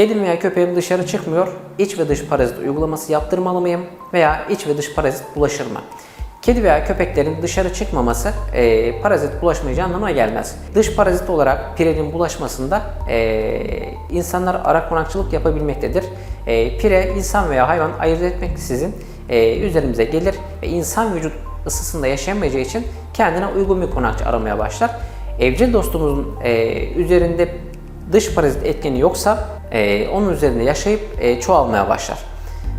Kedim veya köpeğim dışarı çıkmıyor, iç ve dış parazit uygulaması yaptırmalı mıyım veya iç ve dış parazit bulaşır mı? Kedi veya köpeklerin dışarı çıkmaması e, parazit bulaşmayacağı anlamına gelmez. Dış parazit olarak pirenin bulaşmasında e, insanlar arakonakçılık yapabilmektedir. E, pire insan veya hayvan ayırt etmeksizin e, üzerimize gelir ve insan vücut ısısında yaşayamayacağı için kendine uygun bir konakçı aramaya başlar. Evcil dostumuzun e, üzerinde dış parazit etkeni yoksa e, onun üzerinde yaşayıp e, çoğalmaya başlar.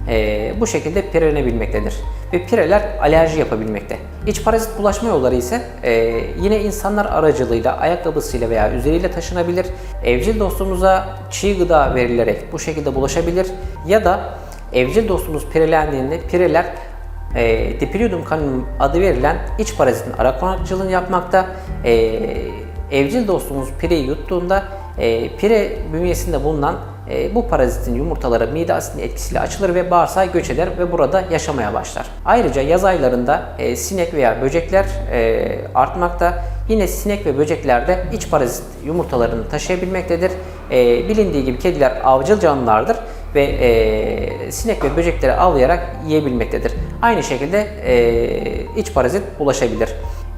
E, bu şekilde pirenebilmektedir. Ve pireler alerji yapabilmekte. İç parazit bulaşma yolları ise e, yine insanlar aracılığıyla, ayakkabısıyla veya üzeriyle taşınabilir. Evcil dostumuza çiğ gıda verilerek bu şekilde bulaşabilir. Ya da evcil dostumuz pirelendiğinde pireler e, Dipilodum caninum adı verilen iç parazitin ara yapmakta. E, evcil dostumuz pireyi yuttuğunda e, pire bünyesinde bulunan e, bu parazitin yumurtaları mide asidinin etkisiyle açılır ve bağırsağa göç eder ve burada yaşamaya başlar. Ayrıca yaz aylarında e, sinek veya böcekler e, artmakta. Yine sinek ve böceklerde iç parazit yumurtalarını taşıyabilmektedir. E, bilindiği gibi kediler avcıl canlılardır ve e, sinek ve böcekleri avlayarak yiyebilmektedir. Aynı şekilde e, iç parazit bulaşabilir.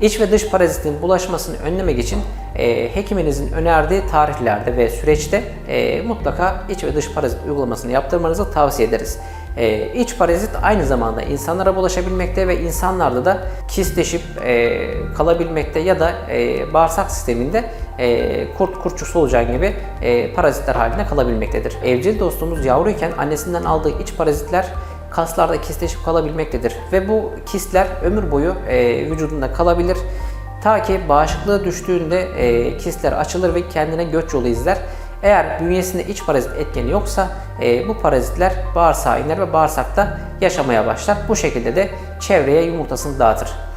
İç ve dış parazitin bulaşmasını önlemek için e, hekiminizin önerdiği tarihlerde ve süreçte e, mutlaka iç ve dış parazit uygulamasını yaptırmanızı tavsiye ederiz. E, iç parazit aynı zamanda insanlara bulaşabilmekte ve insanlarda da kistleşip e, kalabilmekte ya da e, bağırsak sisteminde e, kurt kurtçuk solucan gibi e, parazitler halinde kalabilmektedir. Evcil dostumuz yavruyken annesinden aldığı iç parazitler kaslarda kistleşip kalabilmektedir ve bu kistler ömür boyu e, vücudunda kalabilir. Ta ki bağışıklığı düştüğünde e, kistler açılır ve kendine göç yolu izler. Eğer bünyesinde iç parazit etkeni yoksa e, bu parazitler bağırsağa iner ve bağırsakta yaşamaya başlar. Bu şekilde de çevreye yumurtasını dağıtır.